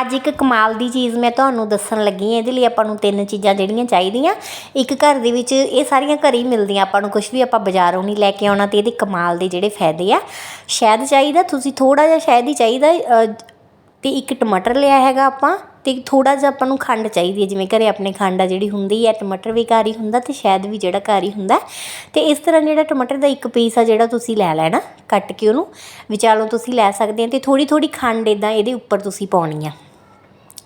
ਅੱਜ ਇੱਕ ਕਮਾਲ ਦੀ ਚੀਜ਼ ਮੈਂ ਤੁਹਾਨੂੰ ਦੱਸਣ ਲੱਗੀ ਹਾਂ ਇਹਦੇ ਲਈ ਆਪਾਂ ਨੂੰ ਤਿੰਨ ਚੀਜ਼ਾਂ ਜਿਹੜੀਆਂ ਚਾਹੀਦੀਆਂ। ਇੱਕ ਘਰ ਦੇ ਵਿੱਚ ਇਹ ਸਾਰੀਆਂ ਘਰ ਹੀ ਮਿਲਦੀਆਂ ਆਪਾਂ ਨੂੰ ਕੁਝ ਵੀ ਆਪਾਂ ਬਾਜ਼ਾਰੋਂ ਨਹੀਂ ਲੈ ਕੇ ਆਉਣਾ ਤੇ ਇਹਦੇ ਕਮਾਲ ਦੇ ਜਿਹੜੇ ਫਾਇਦੇ ਆ। ਸ਼ਹਿਦ ਚਾਹੀਦਾ ਤੁਸੀਂ ਥੋੜਾ ਜਿਹਾ ਸ਼ਾਇਦ ਹੀ ਚਾਹੀਦਾ ਅ, ਤੇ ਇੱਕ ਟਮਾਟਰ ਲਿਆ ਹੈਗਾ ਆਪਾਂ ਤੇ ਥੋੜਾ ਜਿਹਾ ਆਪਾਂ ਨੂੰ ਖੰਡ ਚਾਹੀਦੀ ਹੈ ਜਿਵੇਂ ਘਰੇ ਆਪਣੇ ਖੰਡ ਆ ਜਿਹੜੀ ਹੁੰਦੀ ਹੈ ਟਮਾਟਰ ਵੀ ਘਰ ਹੀ ਹੁੰਦਾ ਤੇ ਸ਼ਹਿਦ ਵੀ ਜਿਹੜਾ ਘਰ ਹੀ ਹੁੰਦਾ। ਤੇ ਇਸ ਤਰ੍ਹਾਂ ਜਿਹੜਾ ਟਮਾਟਰ ਦਾ ਇੱਕ ਪੀਸ ਆ ਜਿਹੜਾ ਤੁਸੀਂ ਲੈ ਲੈਣਾ ਕੱਟ ਕੇ ਉਹਨੂੰ ਵਿਚਾਲੋਂ ਤੁਸੀਂ ਲੈ ਸਕਦੇ ਆ ਤੇ ਥੋੜੀ ਥੋੜੀ ਖੰਡ ਇਦਾਂ ਇਹਦੇ ਉੱਪਰ ਤੁਸੀਂ ਪਾਉਣੀ ਆ।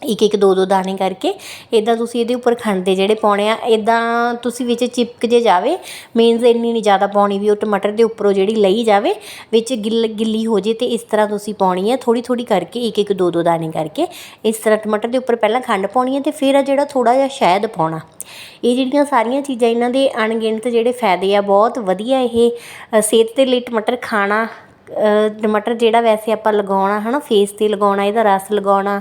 ਇੱਕ ਇੱਕ ਦੋ ਦੋ ਦਾਣੇ ਕਰਕੇ ਇੱਦਾਂ ਤੁਸੀਂ ਇਹਦੇ ਉੱਪਰ ਖੰਡ ਦੇ ਜਿਹੜੇ ਪਾਉਣੇ ਆ ਇੱਦਾਂ ਤੁਸੀਂ ਵਿੱਚ ਚਿਪਕ ਜੇ ਜਾਵੇ ਮੀਨਸ ਇੰਨੀ ਨਹੀਂ ਜ਼ਿਆਦਾ ਪਾਉਣੀ ਵੀ ਉਹ ਟਮਾਟਰ ਦੇ ਉੱਪਰੋਂ ਜਿਹੜੀ ਲਈ ਜਾਵੇ ਵਿੱਚ ਗਿੱਲ ਗਿੱਲੀ ਹੋ ਜੇ ਤੇ ਇਸ ਤਰ੍ਹਾਂ ਤੁਸੀਂ ਪਾਉਣੀ ਹੈ ਥੋੜੀ ਥੋੜੀ ਕਰਕੇ ਇੱਕ ਇੱਕ ਦੋ ਦੋ ਦਾਣੇ ਕਰਕੇ ਇਸ ਤਰ੍ਹਾਂ ਟਮਾਟਰ ਦੇ ਉੱਪਰ ਪਹਿਲਾਂ ਖੰਡ ਪਾਉਣੀ ਹੈ ਤੇ ਫਿਰ ਆ ਜਿਹੜਾ ਥੋੜਾ ਜਿਹਾ ਸ਼ਹਿਦ ਪਾਉਣਾ। ਇਹ ਜਿਹੜੀਆਂ ਸਾਰੀਆਂ ਚੀਜ਼ਾਂ ਇਹਨਾਂ ਦੇ ਅਣਗਿਣਤ ਜਿਹੜੇ ਫਾਇਦੇ ਆ ਬਹੁਤ ਵਧੀਆ ਇਹ ਸਿਹਤ ਦੇ ਲਈ ਟਮਾਟਰ ਖਾਣਾ ਅ, ਟਮਾਟਰ ਜਿਹੜਾ ਵੈਸੇ ਆਪਾਂ ਲਗਾਉਣਾ ਹੈ ਨਾ ਫੇਸ 'ਤੇ ਲਗਾਉਣਾ ਇਹਦਾ ਰਸ ਲਗਾਉਣਾ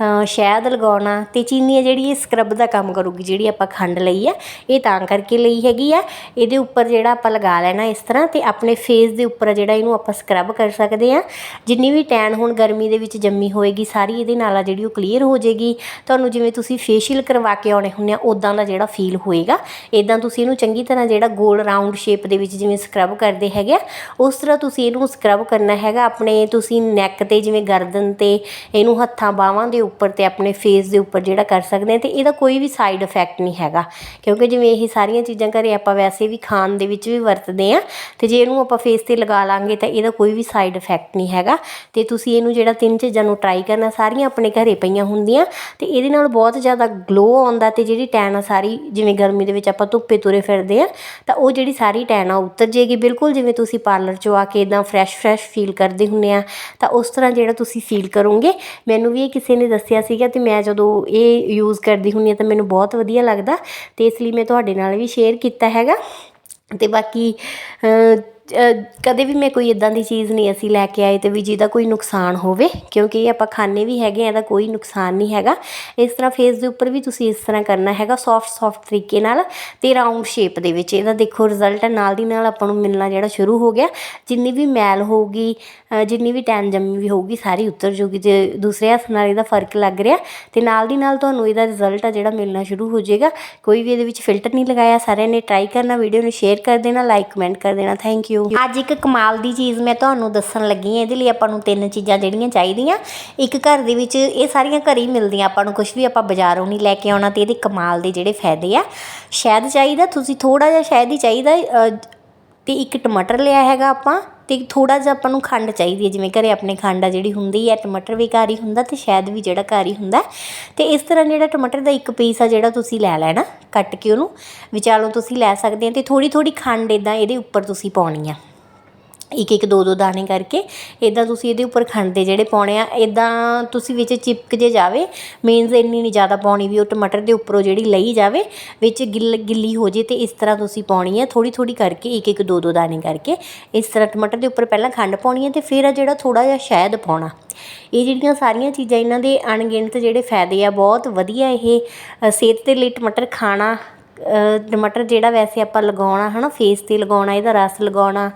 ਸ਼ਹਿਦ ਲਗਾਉਣਾ ਤੇ ਚੀਨੀ ਹੈ ਜਿਹੜੀ ਇਹ ਸਕਰਬ ਦਾ ਕੰਮ ਕਰੂਗੀ, ਜਿਹੜੀ ਆਪਾਂ ਖੰਡ ਲਈ ਆ, ਇਹ ਤਾਂ ਕਰਕੇ ਲਈ ਹੈਗੀ ਆ। ਇਹਦੇ ਉੱਪਰ ਜਿਹੜਾ ਆਪਾਂ ਲਗਾ ਲੈਣਾ ਇਸ ਤਰ੍ਹਾਂ ਤੇ ਆਪਣੇ ਫੇਸ ਦੇ ਉੱਪਰ ਜਿਹੜਾ ਇਹਨੂੰ ਆਪਾਂ ਸਕਰਬ ਕਰ ਸਕਦੇ ਆ। ਜਿੰਨੀ ਵੀ ਟੈਨ ਹੁਣ ਗਰਮੀ ਦੇ ਵਿੱਚ ਜੰਮੀ ਹੋਏਗੀ, ਸਾਰੀ ਇਹਦੇ ਨਾਲ ਆ ਜਿਹੜੀ ਉਹ ਕਲੀਅਰ ਹੋ ਜਾਏਗੀ। ਤੁਹਾਨੂੰ ਜਿਵੇਂ ਤੁਸੀਂ ਫੇਸ਼ੀਅਲ ਕਰਵਾ ਕੇ ਆਉਣੇ ਹੁੰਦੇ ਆ ਉਦਾਂ ਦਾ ਜਿਹੜਾ ਫੀਲ ਹੋਏਗਾ। ਇਦਾਂ ਤੁਸੀਂ ਇਹਨੂੰ ਚੰਗੀ ਤਰ੍ਹਾਂ ਜਿਹੜਾ ਗੋਲ ਰਾਉਂਡ ਸ਼ੇਪ ਦੇ ਵਿੱਚ ਜਿਵੇਂ ਸਕਰਬ ਕਰਦੇ ਹੈਗੇ ਆ, ਉਸ ਤਰ੍ਹਾਂ ਤੁਸੀਂ ਇਹਨੂੰ ਸਕਰਬ ਕਰਨਾ ਹੈਗਾ ਆਪਣੇ ਤੁਸੀਂ ਨੈਕ ਤੇ, ਜਿਵੇਂ ਗਰਦਨ ਤੇ, ਇਹਨੂੰ ਹੱਥਾਂ ਬਾਹਾਂ ਦੇ ਉੱਪਰ ਤੇ ਆਪਣੇ ਫੇਸ ਦੇ ਉੱਪਰ ਜਿਹੜਾ ਕਰ ਸਕਦੇ ਹਾਂ ਤੇ ਇਹਦਾ ਕੋਈ ਵੀ ਸਾਈਡ ਇਫੈਕਟ ਨਹੀਂ ਹੈਗਾ। ਕਿਉਂਕਿ ਜਿਵੇਂ ਇਹ ਸਾਰੀਆਂ ਚੀਜ਼ਾਂ ਘਰੇ ਆਪਾਂ ਵੈਸੇ ਵੀ ਖਾਣ ਦੇ ਵਿੱਚ ਵੀ ਵਰਤਦੇ ਆ ਤੇ ਜੇ ਇਹਨੂੰ ਆਪਾਂ ਫੇਸ ਤੇ ਲਗਾ ਲਾਂਗੇ ਤਾਂ ਇਹਦਾ ਕੋਈ ਵੀ ਸਾਈਡ ਇਫੈਕਟ ਨਹੀਂ ਹੈਗਾ। ਤੇ ਤੁਸੀਂ ਇਹਨੂੰ ਜਿਹੜਾ ਤਿੰਨ ਚੀਜ਼ਾਂ ਨੂੰ ਟਰਾਈ ਕਰਨਾ, ਸਾਰੀਆਂ ਆਪਣੇ ਘਰੇ ਪਈਆਂ ਹੁੰਦੀਆਂ ਤੇ ਇਹਦੇ ਨਾਲ ਬਹੁਤ ਜ਼ਿਆਦਾ ਗਲੋ ਆਉਂਦਾ ਤੇ ਜਿਹੜੀ ਟੈਨ ਆ ਸਾਰੀ, ਜਿਵੇਂ ਗਰਮੀ ਦੇ ਵਿੱਚ ਆਪਾਂ ਧੁੱਪੇ ਤੁਰੇ ਫਿਰਦੇ ਆ ਤਾਂ ਉਹ ਜਿਹੜੀ ਸਾਰੀ ਟੈਨ ਆ ਉਤਰ ਜੇਗੀ ਬਿਲਕੁਲ ਜਿਵੇਂ ਤੁਸੀਂ ਪਾਰਲਰ 'ਚੋਂ ਆ ਕੇ ਇਦਾਂ ਫਰੈਸ਼ ਫਰੈਸ਼ ਫੀਲ ਕਰਦੇ ਹੁੰਨੇ ਆ, ਤਾਂ ਉਸ ਤਰ੍ਹਾਂ ਜਿਹੜਾ ਤੁਸੀਂ ਫੀਲ ਕਰੋਗੇ, ਮੈਨੂੰ ਵੀ ਇਹ ਕਿਸੇ ਨੇ ਦੱਸਿਆ ਸੀਗਾ ਤੇ ਮੈਂ ਜਦੋਂ ਇਹ ਯੂਜ਼ ਕਰਦੀ ਹੁੰਨੀ ਆ ਤਾਂ ਮੈਨੂੰ ਬਹੁਤ ਵਧੀਆ ਲੱਗਦਾ ਤੇ ਇਸ ਲਈ ਮੈਂ ਤੁਹਾਡੇ ਨਾਲ ਵੀ ਸ਼ੇਅਰ ਕੀਤਾ ਹੈਗਾ। ਤੇ ਬਾਕੀ ਕਦੇ ਵੀ ਮੈਂ ਕੋਈ ਇਦਾਂ ਦੀ ਚੀਜ਼ ਨਹੀਂ ਅਸੀਂ ਲੈ ਕੇ ਆਏ ਤੇ ਵੀ ਜਿਹਦਾ ਕੋਈ ਨੁਕਸਾਨ ਹੋਵੇ, ਕਿਉਂਕਿ ਇਹ ਆਪਾਂ ਖਾਣੇ ਵੀ ਹੈਗੇ ਆ, ਇਹਦਾ ਕੋਈ ਨੁਕਸਾਨ ਨਹੀਂ ਹੈਗਾ। ਇਸ ਤਰ੍ਹਾਂ ਫੇਸ ਦੇ ਉੱਪਰ ਵੀ ਤੁਸੀਂ ਇਸ ਤਰ੍ਹਾਂ ਕਰਨਾ ਹੈਗਾ ਸੌਫਟ ਸੌਫਟ ਤਰੀਕੇ ਨਾਲ ਤੇ ਰਾਉਂਡ ਸ਼ੇਪ ਦੇ ਵਿੱਚ। ਇਹਦਾ ਦੇਖੋ ਰਿਜ਼ਲਟ ਨਾਲ ਦੀ ਨਾਲ ਆਪਾਂ ਨੂੰ ਮਿਲਣਾ ਜਿਹੜਾ ਸ਼ੁਰੂ ਹੋ ਗਿਆ। ਜਿੰਨੀ ਵੀ ਮੈਲ ਹੋਊਗੀ ਜਿੰਨੀ ਵੀ ਟੈਨ ਜੰਮੀ ਵੀ ਹੋਊਗੀ, ਸਾਰੀ ਉਤਰ ਜੂਗੀ ਜੇ ਦੂਸਰੇ ਹੱਥ ਨਾਲ ਇਹਦਾ ਫ਼ਰਕ ਲੱਗ ਰਿਹਾ। ਤੇ ਨਾਲ ਦੀ ਨਾਲ ਤੁਹਾਨੂੰ ਇਹਦਾ ਰਿਜ਼ਲਟ ਆ ਜਿਹੜਾ ਮਿਲਣਾ ਸ਼ੁਰੂ ਹੋ ਜਾਏਗਾ। ਕੋਈ ਵੀ ਇਹਦੇ ਵਿੱਚ ਫਿਲਟਰ ਨਹੀਂ ਲਗਾਇਆ, ਸਾਰਿਆਂ ਨੇ ਟਰਾਈ ਕਰਨਾ ਵੀਡੀਓ ਨੂੰ ਸ਼ੇਅਰ ਕਰ ਦੇਣਾ ਲਾਈਕ ਕਮੈਂਟ ਕਰ ਦੇਣਾ। ਥੈਂਕ ਯੂ ਅੱਜ ਇੱਕ ਕਮਾਲ ਦੀ ਚੀਜ਼ ਮੈਂ ਤੁਹਾਨੂੰ ਦੱਸਣ ਲੱਗੀ ਹਾਂ। ਇਹਦੇ ਲਈ ਆਪਾਂ ਨੂੰ ਤਿੰਨ ਚੀਜ਼ਾਂ ਜਿਹੜੀਆਂ ਚਾਹੀਦੀਆਂ। ਇੱਕ ਘਰ ਦੇ ਵਿੱਚ ਇਹ ਸਾਰੀਆਂ ਘਰ ਹੀ ਮਿਲਦੀਆਂ ਆਪਾਂ ਨੂੰ ਕੁਝ ਵੀ ਆਪਾਂ ਬਾਜ਼ਾਰੋਂ ਨਹੀਂ ਲੈ ਕੇ ਆਉਣਾ ਤੇ ਇਹਦੇ ਕਮਾਲ ਦੇ ਜਿਹੜੇ ਫਾਇਦੇ ਆ। ਸ਼ਾਇਦ ਚਾਹੀਦਾ ਤੁਸੀਂ ਥੋੜਾ ਜਿਹਾ ਸ਼ਾਇਦ ਹੀ ਚਾਹੀਦਾ ਅ, ਤੇ ਇੱਕ ਟਮਾਟਰ ਲਿਆ ਹੈਗਾ ਆਪਾਂ। ਅਤੇ ਥੋੜ੍ਹਾ ਜਿਹਾ ਆਪਾਂ ਨੂੰ ਖੰਡ ਚਾਹੀਦੀ ਹੈ, ਜਿਵੇਂ ਘਰੇ ਆਪਣੇ ਖੰਡ ਆ ਜਿਹੜੀ ਹੁੰਦੀ ਹੈ, ਟਮਾਟਰ ਵੀ ਘਰ ਹੀ ਹੁੰਦਾ ਅਤੇ ਸ਼ਾਇਦ ਵੀ ਜਿਹੜਾ ਘਰ ਹੀ ਹੁੰਦਾ। ਅਤੇ ਇਸ ਤਰ੍ਹਾਂ ਜਿਹੜਾ ਟਮਾਟਰ ਦਾ ਇੱਕ ਪੀਸ ਆ ਜਿਹੜਾ ਤੁਸੀਂ ਲੈ ਲੈਣਾ, ਕੱਟ ਕੇ ਉਹਨੂੰ ਵਿਚਾਲੋਂ ਤੁਸੀਂ ਲੈ ਸਕਦੇ ਆ ਅਤੇ ਥੋੜ੍ਹੀ ਥੋੜ੍ਹੀ ਖੰਡ ਇੱਦਾਂ ਇਹਦੇ ਉੱਪਰ ਤੁਸੀਂ ਪਾਉਣੀ ਆ। ਇੱਕ ਇੱਕ ਦੋ ਦੋ ਦਾਣੇ ਕਰਕੇ ਇੱਦਾਂ ਤੁਸੀਂ ਇਹਦੇ ਉੱਪਰ ਖੰਡ ਦੇ ਜਿਹੜੇ ਪਾਉਣੇ ਆ ਇੱਦਾਂ ਤੁਸੀਂ ਵਿੱਚ ਚਿਪਕ ਜੇ ਜਾਵੇ ਮੀਨਜ਼ ਇੰਨੀ ਨਹੀਂ ਜ਼ਿਆਦਾ ਪਾਉਣੀ ਵੀ ਉਹ ਟਮਾਟਰ ਦੇ ਉੱਪਰੋਂ ਜਿਹੜੀ ਲਈ ਜਾਵੇ ਵਿੱਚ ਗਿੱਲ ਗਿੱਲੀ ਹੋ ਜੇ ਤੇ ਇਸ ਤਰ੍ਹਾਂ ਤੁਸੀਂ ਪਾਉਣੀ ਹੈ ਥੋੜੀ ਥੋੜੀ ਕਰਕੇ ਇੱਕ ਇੱਕ ਦੋ ਦੋ ਦਾਣੇ ਕਰਕੇ ਇਸ ਤਰ੍ਹਾਂ ਟਮਾਟਰ ਦੇ ਉੱਪਰ ਪਹਿਲਾਂ ਖੰਡ ਪਾਉਣੀ ਹੈ ਤੇ ਫਿਰ ਆ ਜਿਹੜਾ ਥੋੜਾ ਜਿਹਾ ਸ਼ਹਿਦ ਪਾਉਣਾ। ਇਹ ਜਿਹੜੀਆਂ ਸਾਰੀਆਂ ਚੀਜ਼ਾਂ ਇਹਨਾਂ ਦੇ ਅਣਗਿਣਤ ਜਿਹੜੇ ਫਾਇਦੇ ਆ ਬਹੁਤ ਵਧੀਆ ਇਹ ਸਿਹਤ ਦੇ ਲਈ ਟਮਾਟਰ ਖਾਣਾ ਅ, ਟਮਾਟਰ ਜਿਹੜਾ ਵੈਸੇ ਆਪਾਂ ਲਗਾਉਣਾ ਹੈ ਨਾ ਫੇਸ 'ਤੇ ਲਗਾਉਣਾ ਇਹਦਾ ਰਸ ਲਗਾਉਣਾ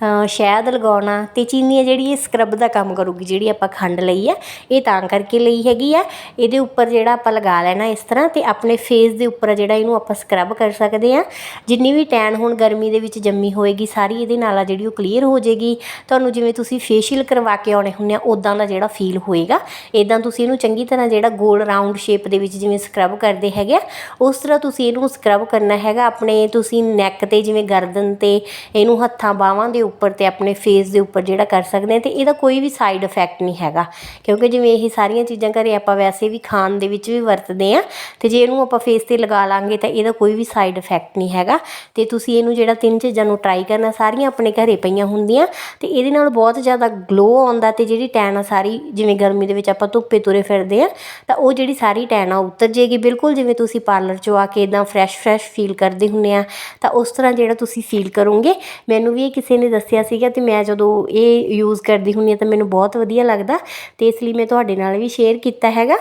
ਸ਼ਹਿਦ ਲਗਾਉਣਾ ਅਤੇ ਚੀਨੀ ਹੈ ਜਿਹੜੀ ਇਹ ਸਕਰਬ ਦਾ ਕੰਮ ਕਰੂਗੀ, ਜਿਹੜੀ ਆਪਾਂ ਖੰਡ ਲਈ ਆ, ਇਹ ਤਾਂ ਕਰਕੇ ਲਈ ਹੈਗੀ ਆ। ਇਹਦੇ ਉੱਪਰ ਜਿਹੜਾ ਆਪਾਂ ਲਗਾ ਲੈਣਾ ਇਸ ਤਰ੍ਹਾਂ ਤੇ ਆਪਣੇ ਫੇਸ ਦੇ ਉੱਪਰ ਜਿਹੜਾ ਇਹਨੂੰ ਆਪਾਂ ਸਕਰਬ ਕਰ ਸਕਦੇ ਆ। ਜਿੰਨੀ ਵੀ ਟੈਨ ਹੁਣ ਗਰਮੀ ਦੇ ਵਿੱਚ ਜੰਮੀ ਹੋਏਗੀ, ਸਾਰੀ ਇਹਦੇ ਨਾਲ ਆ ਜਿਹੜੀ ਉਹ ਕਲੀਅਰ ਹੋ ਜਾਏਗੀ। ਤੁਹਾਨੂੰ ਜਿਵੇਂ ਤੁਸੀਂ ਫੇਸ਼ੀਅਲ ਕਰਵਾ ਕੇ ਆਉਣੇ ਹੁੰਦੇ ਆ ਉਦਾਂ ਦਾ ਜਿਹੜਾ ਫੀਲ ਹੋਏਗਾ। ਇਦਾਂ ਤੁਸੀਂ ਇਹਨੂੰ ਚੰਗੀ ਤਰ੍ਹਾਂ ਜਿਹੜਾ ਗੋਲ ਰਾਉਂਡ ਸ਼ੇਪ ਦੇ ਵਿੱਚ ਜਿਵੇਂ ਸਕਰਬ ਕਰਦੇ ਹੈਗੇ ਆ, ਉਸ ਤਰ੍ਹਾਂ ਤੁਸੀਂ ਇਹਨੂੰ ਸਕਰਬ ਕਰਨਾ ਹੈਗਾ। ਆਪਣੇ ਤੁਸੀਂ ਨੈਕ ਤੇ ਜਿਵੇਂ ਗਰਦਨ ਤੇ ਇਹਨੂੰ ਹੱਥਾਂ ਬਾਹਾਂ ਦੇ ਉੱਪਰ ਤੇ ਆਪਣੇ ਫੇਸ ਦੇ ਉੱਪਰ ਜਿਹੜਾ ਕਰ ਸਕਦੇ ਹਾਂ ਤੇ ਇਹਦਾ ਕੋਈ ਵੀ ਸਾਈਡ ਇਫੈਕਟ ਨਹੀਂ ਹੈਗਾ। ਕਿਉਂਕਿ ਜਿਵੇਂ ਇਹ ਸਾਰੀਆਂ ਚੀਜ਼ਾਂ ਘਰੇ ਆਪਾਂ ਵੈਸੇ ਵੀ ਖਾਣ ਦੇ ਵਿੱਚ ਵੀ ਵਰਤਦੇ ਆ ਤੇ ਜੇ ਇਹਨੂੰ ਆਪਾਂ ਫੇਸ ਤੇ ਲਗਾ ਲਾਂਗੇ ਤਾਂ ਇਹਦਾ ਕੋਈ ਵੀ ਸਾਈਡ ਇਫੈਕਟ ਨਹੀਂ ਹੈਗਾ। ਤੇ ਤੁਸੀਂ ਇਹਨੂੰ ਜਿਹੜਾ ਤਿੰਨ ਚੀਜ਼ਾਂ ਨੂੰ ਟਰਾਈ ਕਰਨਾ, ਸਾਰੀਆਂ ਆਪਣੇ ਘਰੇ ਪਈਆਂ ਹੁੰਦੀਆਂ ਤੇ ਇਹਦੇ ਨਾਲ ਬਹੁਤ ਜ਼ਿਆਦਾ ਗਲੋ ਆਉਂਦਾ ਤੇ ਜਿਹੜੀ ਟੈਨ ਆ ਸਾਰੀ, ਜਿਵੇਂ ਗਰਮੀ ਦੇ ਵਿੱਚ ਆਪਾਂ ਧੁੱਪੇ ਤੁਰੇ ਫਿਰਦੇ ਆ ਤਾਂ ਉਹ ਜਿਹੜੀ ਸਾਰੀ ਟੈਨ ਆ ਉਤਰ ਜੇਗੀ ਬਿਲਕੁਲ ਜਿਵੇਂ ਤੁਸੀਂ ਪਾਰਲਰ 'ਚੋਂ ਆ ਕੇ ਇਦਾਂ ਫਰੈਸ਼ ਫਰੈਸ਼ ਫੀਲ ਕਰਦੇ ਹੁੰਨੇ ਆ ਤਾਂ ਉਸ ਤਰ੍ਹਾਂ ਜਿਹੜਾ ਤੁਸੀਂ ਫੀਲ ਕਰੋਗੇ। ਮੈਨੂੰ ਵੀ ਇਹ ਕਿਸੇ ਨੇ ਦੱਸਿਆ ਸੀਗਾ ਤੇ ਮੈਂ ਜਦੋਂ ਇਹ ਯੂਜ਼ ਕਰਦੀ ਹੁੰਨੀ ਆ ਤਾਂ ਮੈਨੂੰ ਬਹੁਤ ਵਧੀਆ ਲੱਗਦਾ ਤੇ ਇਸ ਲਈ ਮੈਂ ਤੁਹਾਡੇ ਨਾਲ ਵੀ ਸ਼ੇਅਰ ਕੀਤਾ ਹੈਗਾ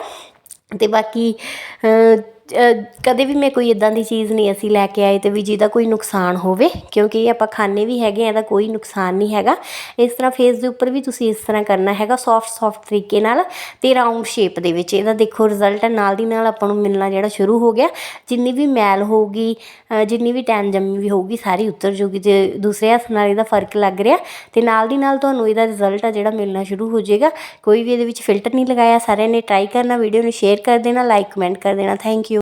ਤੇ ਬਾਕੀ ਕਦੇ ਵੀ ਮੈਂ ਕੋਈ ਇਦਾਂ ਦੀ ਚੀਜ਼ ਨਹੀਂ ਅਸੀਂ ਲੈ ਕੇ ਆਏ ਤੇ ਵੀ ਜਿਹਦਾ ਕੋਈ ਨੁਕਸਾਨ ਹੋਵੇ, ਕਿਉਂਕਿ ਇਹ ਆਪਾਂ ਖਾਣੇ ਵੀ ਹੈਗੇ ਆ, ਇਹਦਾ ਕੋਈ ਨੁਕਸਾਨ ਨਹੀਂ ਹੈਗਾ। ਇਸ ਤਰ੍ਹਾਂ ਫੇਸ ਦੇ ਉੱਪਰ ਵੀ ਤੁਸੀਂ ਇਸ ਤਰ੍ਹਾਂ ਕਰਨਾ ਹੈਗਾ ਸੌਫਟ ਸੌਫਟ ਤਰੀਕੇ ਨਾਲ ਤੇ ਰਾਉਂਡ ਸ਼ੇਪ ਦੇ ਵਿੱਚ। ਇਹਦਾ ਦੇਖੋ ਰਿਜ਼ਲਟ ਨਾਲ ਦੀ ਨਾਲ ਆਪਾਂ ਨੂੰ ਮਿਲਣਾ ਜਿਹੜਾ ਸ਼ੁਰੂ ਹੋ ਗਿਆ। ਜਿੰਨੀ ਵੀ ਮੈਲ ਹੋਊਗੀ ਜਿੰਨੀ ਵੀ ਟੈਨ ਜੰਮੀ ਵੀ ਹੋਊਗੀ, ਸਾਰੀ ਉਤਰ ਜੂਗੀ ਤੇ ਦੂਸਰੇ ਹੱਥ ਨਾਲ ਇਹਦਾ ਫ਼ਰਕ ਲੱਗ ਰਿਹਾ, ਤੇ ਨਾਲ ਦੀ ਨਾਲ ਤੁਹਾਨੂੰ ਇਹਦਾ ਰਿਜ਼ਲਟ ਆ ਜਿਹੜਾ ਮਿਲਣਾ ਸ਼ੁਰੂ ਹੋ ਜਾਏਗਾ। ਕੋਈ ਵੀ ਇਹਦੇ ਵਿੱਚ ਫਿਲਟਰ ਨਹੀਂ ਲਗਾਇਆ, ਸਾਰਿਆਂ ਨੇ ਟਰਾਈ ਕਰਨਾ ਵੀਡੀਓ ਨੂੰ ਸ਼ੇਅਰ ਕਰ ਦੇਣਾ ਲਾਈਕ ਕਮੈਂਟ ਕਰ ਦੇਣਾ। Thank you